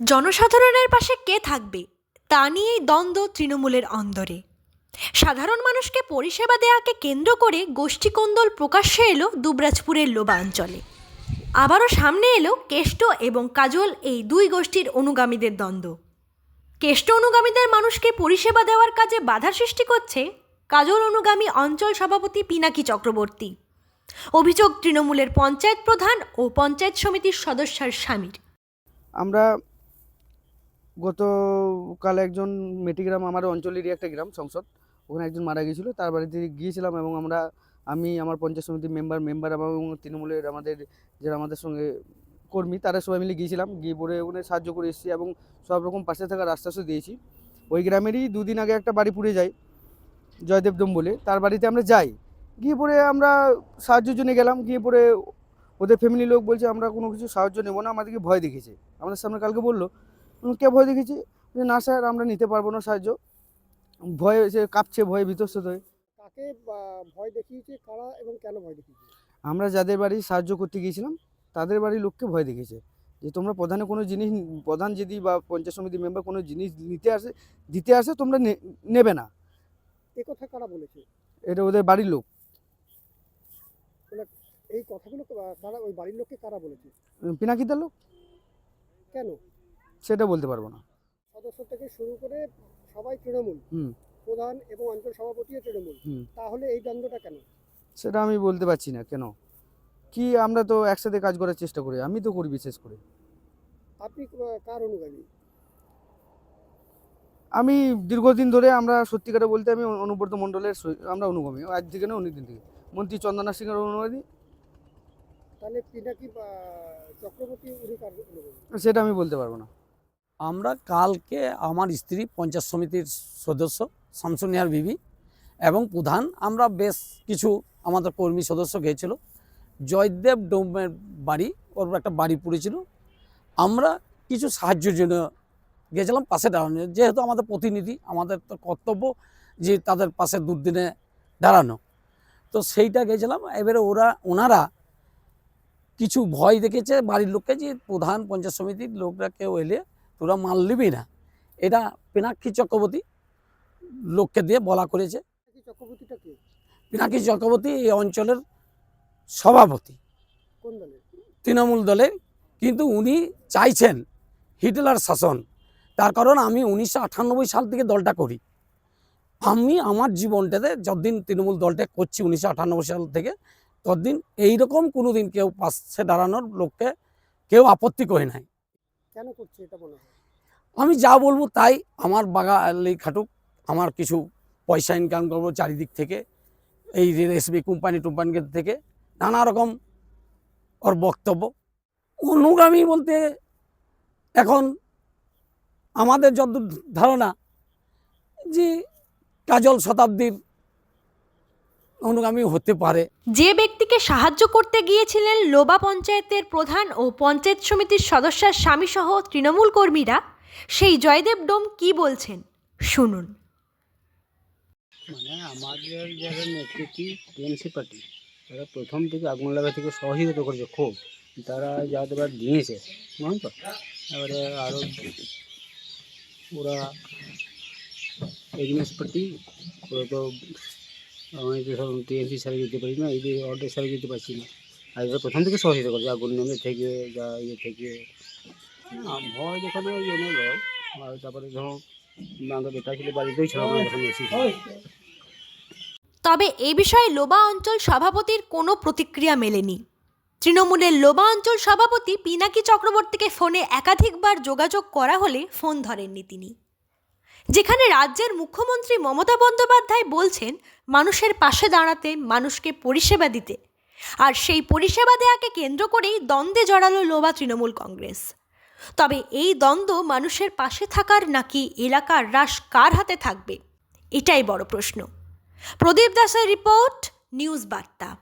জনসাধারণের পাশে কে থাকবে, তা নিয়েই দ্বন্দ্ব তৃণমূলের অন্দরে। সাধারণ মানুষকে পরিষেবা দেয়াকে কেন্দ্র করে গোষ্ঠীকন্দল প্রকাশ্যে এলো দুবরাজপুরের লোবা অঞ্চলে আবারও সামনে এলো কেষ্ট এবং কাজল এই দুই গোষ্ঠীর অনুগামীদের দ্বন্দ্ব। কেষ্ট অনুগামীদের মানুষকে পরিষেবা দেওয়ার কাজে বাধা সৃষ্টি করছে কাজল অনুগামী অঞ্চল সভাপতি পিনাকি চক্রবর্তী। অভিযোগ তৃণমূলের পঞ্চায়েত প্রধান ও পঞ্চায়েত সমিতির সদস্যার স্বামীর। আমরা গতকাল একজন মেটিগ্রাম আমার অঞ্চলেরই একটা গ্রাম, সংসদ, ওখানে একজন মারা গিয়েছিল তার বাড়িতে গিয়েছিলাম এবং আমরা, আমি, আমার পঞ্চায়েত সমিতির মেম্বার মেম্বার এবং তৃণমূলের আমাদের, যারা আমাদের সঙ্গে কর্মী, তারা সবাই মিলে গিয়েছিলাম। গিয়ে পরে ওখানে সাহায্য করে এসেছি এবং সব রকম পাশে থাকার আশ্বাসও দিয়েছি। ওই গ্রামেরই দুদিন আগে একটা বাড়ি পুড়ে যায়, জয়দেব জয়দেবদম বলে। তার বাড়িতে আমরা যাই। গিয়ে পরে আমরা সাহায্যের জন্য গেলাম। গিয়ে পরে ওদের ফ্যামিলি লোক বলছে, আমরা কোনো কিছু সাহায্য নেব না, আমাদেরকে ভয় দেখেছে আমাদের সামনে কালকে বলল কে ভয় দেখেছি যে না স্যার আমরা নিতে পারব না সাহায্য। ভয়ে সে কাঁপছে ভয়ে বিতস্তত হয়ে। কাকে ভয় দেখিয়েছে কারা এবং কেন ভয় দেখিয়েছে? আমরা যাদের বাড়ি সাহায্য করতে গিয়েছিলাম তাদের বাড়ির লোককে ভয় দেখেছে যে তোমরা প্রধানে কোনো জিনিস প্রধান যদি বা পঞ্চায়েত সমিতি মেম্বার কোনো জিনিস নিতে আসে দিতে আসে তোমরা নেবে না। এ কথা কারা বলেছে? এটা ওদের বাড়ির লোক। এই কথাগুলো কারা ওই বাড়ির লোককে কারা বলেছে? পিনাকিদের লোক। কেন? সেটা বলতে পারব না। সদস্য থেকে শুরু করে সবাই তৃণমূল হুম। প্রধান এবং অঞ্চল সভাপতিও তৃণমূল। তাহলে এই দ্বন্দ্বটা কেন? সেটা আমি বলতে পারছি না কেন? কি আমরা তো একসাথে কাজ করার চেষ্টা করি? আমি তো করি বিশেষ করে। আপনি কার অনুগামী? আমি দীর্ঘদিন ধরে আমরা সত্যিকারে বলতে আমি অনুব্রত মণ্ডলের আমরা অনুগামী। আজ থেকে না অনেক দিন থেকে। মন্ত্রী চন্দনা সিংয়ের অনুগামী। তাহলে পিনাকি চক্রবর্তী সেটা আমি বলতে পারব না। আমরা কালকে আমার স্ত্রী পঞ্চায়েত সমিতির সদস্য শামসুনিয়ার বিবি এবং প্রধান, আমরা বেশ কিছু আমাদের কর্মী সদস্য গিয়েছিল। জয়দেব ডোমের বাড়ি, ওর একটা বাড়ি পড়েছিল। আমরা কিছু সাহায্যের জন্য গেছিলাম পাশে দাঁড়ানো, যেহেতু আমাদের প্রতিনিধি, আমাদের তো কর্তব্য যে তাদের পাশে দুর্দিনে দাঁড়ানো। তো সেইটা গেছিলাম এবারে ওরা, ওনারা কিছু ভয় দেখেছে বাড়ির লোককে যে প্রধান, পঞ্চায়েত সমিতির লোকরা কেউ এলে তোরা মাল নিবি না। এটা পিনাক্ষী চক্রবর্তী লোককে দিয়ে বলা করেছে। পিনাকি চক্রবর্তীটা কে? পিনাক্ষী চক্রবর্তী এই অঞ্চলের সভাপতি। কোন দলের? তৃণমূল দলের। কিন্তু উনি চাইছেন হিটলার শাসন। তার কারণ আমি উনিশশো আটানব্বই সাল থেকে দলটা করি। আমি আমার জীবনটাতে যতদিন তৃণমূল দলটা করছি উনিশশো আটানব্বই সাল থেকে ততদিন এইরকম কোনো দিন কেউ পাশে দাঁড়ানোর লোককে কেউ আপত্তি করে নাই। কেন করছে এটা হয় আমি যা বলব তাই আমার বাগালি খাটুক, আমার কিছু পয়সা ইনকাম করব চারিদিক থেকে, এই রেসবি কোম্পানি টোম্পানি থেকে, নানা রকম ওর বক্তব্য। অনুগামী বলতে এখন আমাদের যত ধারণা যে কাজল শতাব্দীর অনুগামী হতে পারে। যে ব্যক্তিকে সাহায্য করতে গিয়েছিলেন লোবা পঞ্চায়েতের প্রধান ও পঞ্চায়েত সমিতির সদস্যার স্বামীসহ তৃণমূল কর্মীরা সেই জয়দেব ডোম কি বলছেন? শুনুন। মানে আমাদের যারা নেতৃত্বে টিএমসি পার্টি, তারা প্রথম থেকে আগুন লাগা থেকে সহযোগিতা করেছে খুব, তারা যা দেবার দিয়েছে, বুঝলেন তো? এবারে আরও ওরা এগনেস পার্টি, ওরা তো আমি তো সব টিএমসি সারে দিতে পারি না, এই অর্ডার সারে দিতে পারছি না। আর প্রথম থেকে সহযোগিতা করেছে আগুন নেমে থেকে, যা ইয়ে থেকে ভয় দেখানো ওই জন্য নয় আর তারপরে ধরো যখন তবে এ বিষয়ে লোবা অঞ্চল সভাপতির কোনো প্রতিক্রিয়া মেলেনি। তৃণমূলের লোবা অঞ্চল সভাপতি পিনাকি চক্রবর্তীকে ফোনে একাধিকবার যোগাযোগ করা হলে ফোন ধরেননি তিনি। যেখানে রাজ্যের মুখ্যমন্ত্রী মমতা বন্দ্যোপাধ্যায় বলছেন, মানুষের পাশে দাঁড়াতে মানুষকে পরিষেবা দিতে। আর সেই পরিষেবা দেয়াকে কেন্দ্র করেই দ্বন্দ্বে জড়ালো লোবা তৃণমূল কংগ্রেস। তবে এই দ্বন্দ্ব মানুষের পাশে থাকার নাকি এলাকার হ্রাস কার হাতে থাকবে? এটাই বড় প্রশ্ন। প্রদীপ দাসের রিপোর্ট, নিউজ বার্তা।